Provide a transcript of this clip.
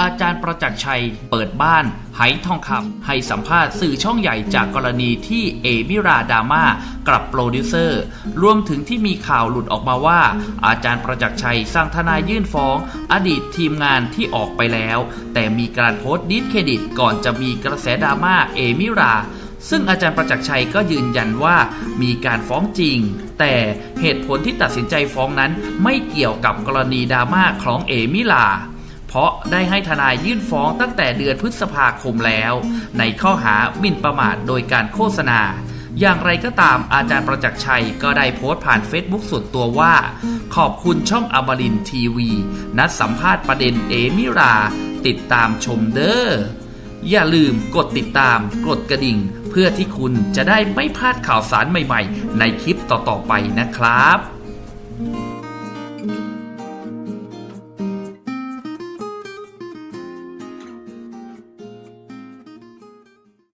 อาจารย์ประจักษ์ชัยเปิดบ้านไหทองคำให้สัมภาษณ์สื่อช่องใหญ่จากกรณีที่เอมิราดาม่ากับโปรดิวเซอร์ รวมถึงที่มีข่าวหลุดออกมาว่า อาจารย์ประจักษ์ชัยสร้างทนายยื่นฟ้อง อดีตทีมงานที่ออกไปแล้ว แต่มีการโพสต์ดิสเครดิตก่อนจะมีกระแสดราม่าเอมิราซึ่งอาจารย์ประจักษ์ชัยก็ยืนยันว่ามีการฟ้องจริง แต่เหตุผลที่ตัดสินใจฟ้องนั้นไม่เกี่ยวกับกรณีดราม่าของเอมิลา ราะได้ให้ทนายยื่นฟ้องตั้งแต่เดือนพฤษภาคมแล้ว ในข้อหาหมิ่นประมาทโดยการโฆษณา อย่างไรก็ตามอาจารย์ประจักษ์ชัยก็ได้โพสต์ผ่านเฟซบุ๊กส่วนตัวว่า ขอบคุณช่องอมรินทีวี นัดสัมภาษณ์ประเด็นเอมิรา ติดตามชมเด้ออย่าลืมกดติดตาม กดกระดิ่ง เพื่อที่คุณจะได้ไม่พลาดข่าวสารใหม่ๆ ในคลิปต่อๆไปนะครับ